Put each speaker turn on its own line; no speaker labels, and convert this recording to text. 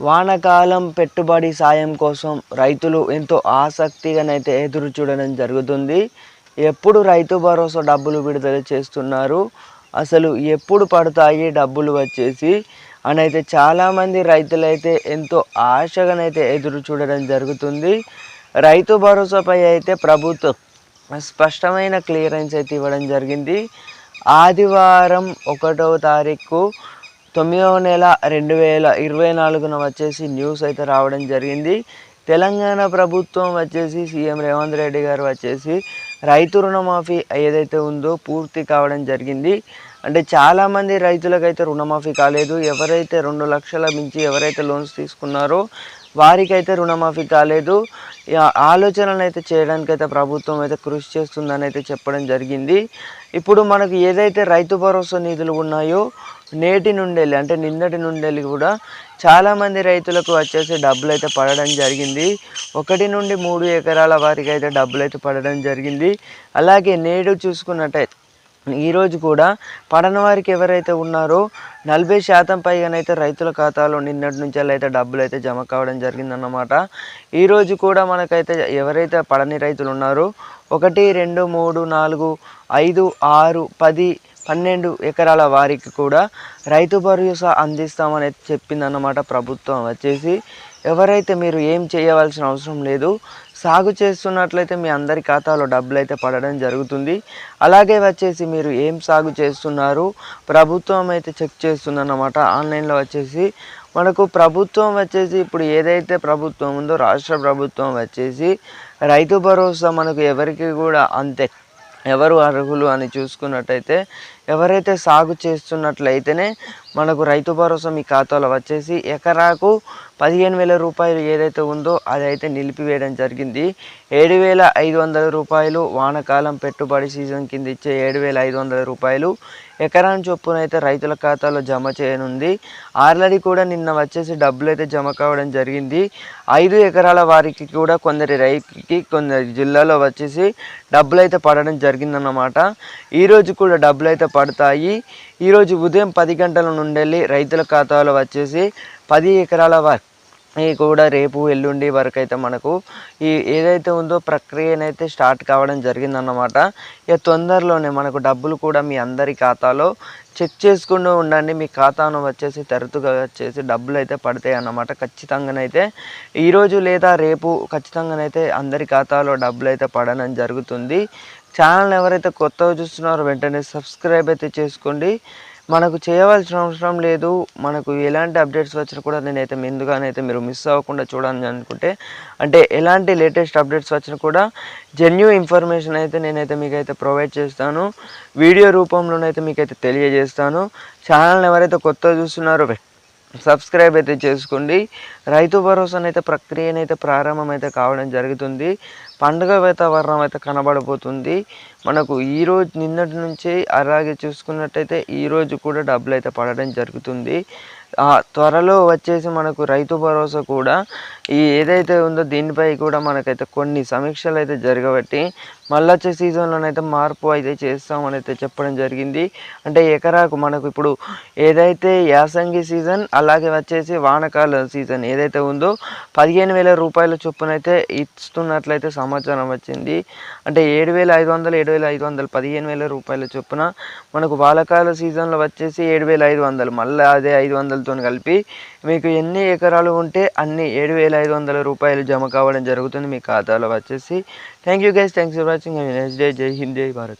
వానాకాలం పెట్టుబడి సాయం కోసం రైతులు ఎంతో ఆసక్తిగానైతే ఎదురు చూడడం జరుగుతుంది. ఎప్పుడు రైతు భరోసా డబ్బులు విడుదల చేస్తున్నారు? అసలు ఎప్పుడు పడతాయి డబ్బులు వచ్చేసి? అని అయితే చాలామంది రైతులైతే ఎంతో ఆశగానైతే ఎదురు చూడడం జరుగుతుంది. రైతు భరోసాపై అయితే ప్రభుత్వం స్పష్టమైన క్లియరెన్స్ అయితే ఇవ్వడం జరిగింది. ఆదివారం ఒకటవ తారీఖు తొమ్మిదవ నెల రెండు వేల ఇరవై నాలుగున వచ్చేసి న్యూస్ అయితే రావడం జరిగింది. తెలంగాణ ప్రభుత్వం వచ్చేసి సీఎం రేవంత్ రెడ్డి గారు వచ్చేసి రైతు రుణమాఫీ ఏదైతే ఉందో పూర్తి కావడం జరిగింది. అంటే చాలామంది రైతులకైతే రుణమాఫీ కాలేదు. ఎవరైతే రెండు లక్షల మించి ఎవరైతే లోన్స్ తీసుకున్నారో వారికైతే రుణమాఫీ కాలేదు. ఆలోచనలు అయితే చేయడానికి అయితే ప్రభుత్వం అయితే కృషి చేస్తుందని అయితే చెప్పడం జరిగింది. ఇప్పుడు మనకు ఏదైతే రైతు భరోసా నిధులు ఉన్నాయో నేటి నుండి అంటే నిన్నటి నుండి కూడా చాలామంది రైతులకు వచ్చేసి డబ్బులు అయితే పడడం జరిగింది. ఒకటి నుండి మూడు ఎకరాల వారికి అయితే డబ్బులు అయితే పడడం జరిగింది. అలాగే నేడు చూసుకున్నట్టయితే ఈరోజు కూడా పడని వారికి ఎవరైతే ఉన్నారో నలభై శాతం పైగానైతే రైతుల ఖాతాలో నిన్నటి నుంచి అయితే డబ్బులు అయితే జమ కావడం జరిగిందన్నమాట. ఈరోజు కూడా మనకైతే ఎవరైతే పడని రైతులు ఉన్నారో ఒకటి రెండు మూడు నాలుగు ఐదు ఆరు పది పన్నెండు ఎకరాల వారికి కూడా రైతు భరోసా అందిస్తామని చెప్పిందన్నమాట ప్రభుత్వం. వచ్చేసి ఎవరైతే మీరు ఏం చేయవలసిన అవసరం లేదు సాగు చేస్తున్నట్లయితే మీ అందరి ఖాతాలో డబ్బులు అయితే పడడం జరుగుతుంది. అలాగే వచ్చేసి మీరు ఏం సాగు చేస్తున్నారు ప్రభుత్వం అయితే చెక్ చేస్తుందన్నమాట. ఆన్లైన్లో వచ్చేసి మనకు ప్రభుత్వం వచ్చేసి ఇప్పుడు ఏదైతే ప్రభుత్వం ఉందో రాష్ట్ర ప్రభుత్వం వచ్చేసి రైతు భరోసా మనకు ఎవరికి కూడా అంతే ఎవరు అర్హులు అని చూసుకున్నట్టయితే ఎవరైతే సాగు చేస్తున్నట్లయితేనే మనకు రైతు భరోసా మీ ఖాతాలో వచ్చేసి ఎకరాకు పదిహేను వేల రూపాయలు ఏదైతే ఉందో అదైతే నిలిపివేయడం జరిగింది. ఏడు వేల ఐదు వందల రూపాయలు వానకాలం పెట్టుబడి సీజన్ కింద ఇచ్చే ఏడు వేల ఐదు వందల రూపాయలు ఎకరాని చొప్పున అయితే రైతుల ఖాతాలో జమ చేయనుంది. ఆల్రెడీ కూడా నిన్న వచ్చేసి డబ్బులు అయితే జమ కావడం జరిగింది. ఐదు ఎకరాల వారికి కూడా కొందరి రైతుకి కొందరి జిల్లాలో వచ్చేసి డబ్బులు అయితే పడడం జరిగిందన్నమాట. ఈరోజు కూడా డబ్బులు అయితే పడతాయి ఈరోజు ఉదయం పది గంటల నుండి రైతుల ఖాతాలో వచ్చేసి పది ఎకరాల వర్క్ కూడా రేపు ఎల్లుండి వరకు అయితే మనకు ఈ ఏదైతే ఉందో ప్రక్రియనైతే స్టార్ట్ కావడం జరిగిందన్నమాట. ఇక తొందరలోనే మనకు డబ్బులు కూడా మీ అందరి ఖాతాలో చెక్ చేసుకుంటూ ఉండండి. మీ ఖాతాను వచ్చేసి తరచుగా వచ్చేసి డబ్బులు అయితే పడతాయి అన్నమాట ఖచ్చితంగానైతే ఈరోజు లేదా రేపు ఖచ్చితంగానైతే అందరి ఖాతాలో డబ్బులు అయితే పడడం జరుగుతుంది. ఛానల్ ఎవరైతే కొత్తగా చూస్తున్నారో వెంటనే సబ్స్క్రైబ్ అయితే చేసుకోండి. మనకు చేయవలసిన అవసరం లేదు. మనకు ఎలాంటి అప్డేట్స్ వచ్చినా కూడా నేనైతే ముందుగానైతే మీరు మిస్ అవ్వకుండా చూడాలని అనుకుంటే అంటే ఎలాంటి లేటెస్ట్ అప్డేట్స్ వచ్చినా కూడా జెన్యూ ఇన్ఫర్మేషన్ అయితే నేనైతే మీకైతే ప్రొవైడ్ చేస్తాను. వీడియో రూపంలోనైతే మీకైతే తెలియజేస్తాను. ఛానల్ని ఎవరైతే కొత్తగా చూస్తున్నారో సబ్స్క్రైబ్ అయితే చేసుకోండి. రైతు భరోసానైతే ప్రక్రియనైతే ప్రారంభమైతే కావడం జరుగుతుంది. పండుగ వాతావరణం అయితే కనబడబోతుంది. మనకు ఈరోజు నిన్నటి నుంచి అలాగే చూసుకున్నట్టయితే ఈరోజు కూడా డబ్బులు అయితే పడడం జరుగుతుంది. త్వరలో వచ్చేసి మనకు రైతు భరోసా కూడా ఈ ఏదైతే ఉందో దీనిపై కూడా మనకైతే కొన్ని సమీక్షలు అయితే జరగబట్టి మళ్ళీ వచ్చే సీజన్లోనైతే మార్పు అయితే చేస్తామని అయితే చెప్పడం జరిగింది. అంటే ఎకరాకు మనకు ఇప్పుడు ఏదైతే యాసంగి సీజన్ అలాగే వచ్చేసి వానకాల సీజన్ ఏదైతే ఉందో పదిహేను వేల రూపాయల చొప్పున అయితే ఇస్తున్నట్లయితే సమాచారం వచ్చింది. అంటే ఏడు వేల ఐదు వందలు ఏడు వేల ఐదు వందలు పదిహేను వేల రూపాయల చొప్పున మనకు వానకాల సీజన్లో వచ్చేసి ఏడు వేల ఐదు వందలు మళ్ళీ అదే ఐదు వందలతో కలిపి మీకు ఎన్ని ఎకరాలు ఉంటే అన్ని ఏడు వేల ఐదు వందల రూపాయలు జమ కావడం జరుగుతుంది మీ ఖాతాలో వచ్చేసి. Thank you guys thanks for Bharat Singh जय हिंद जय भारत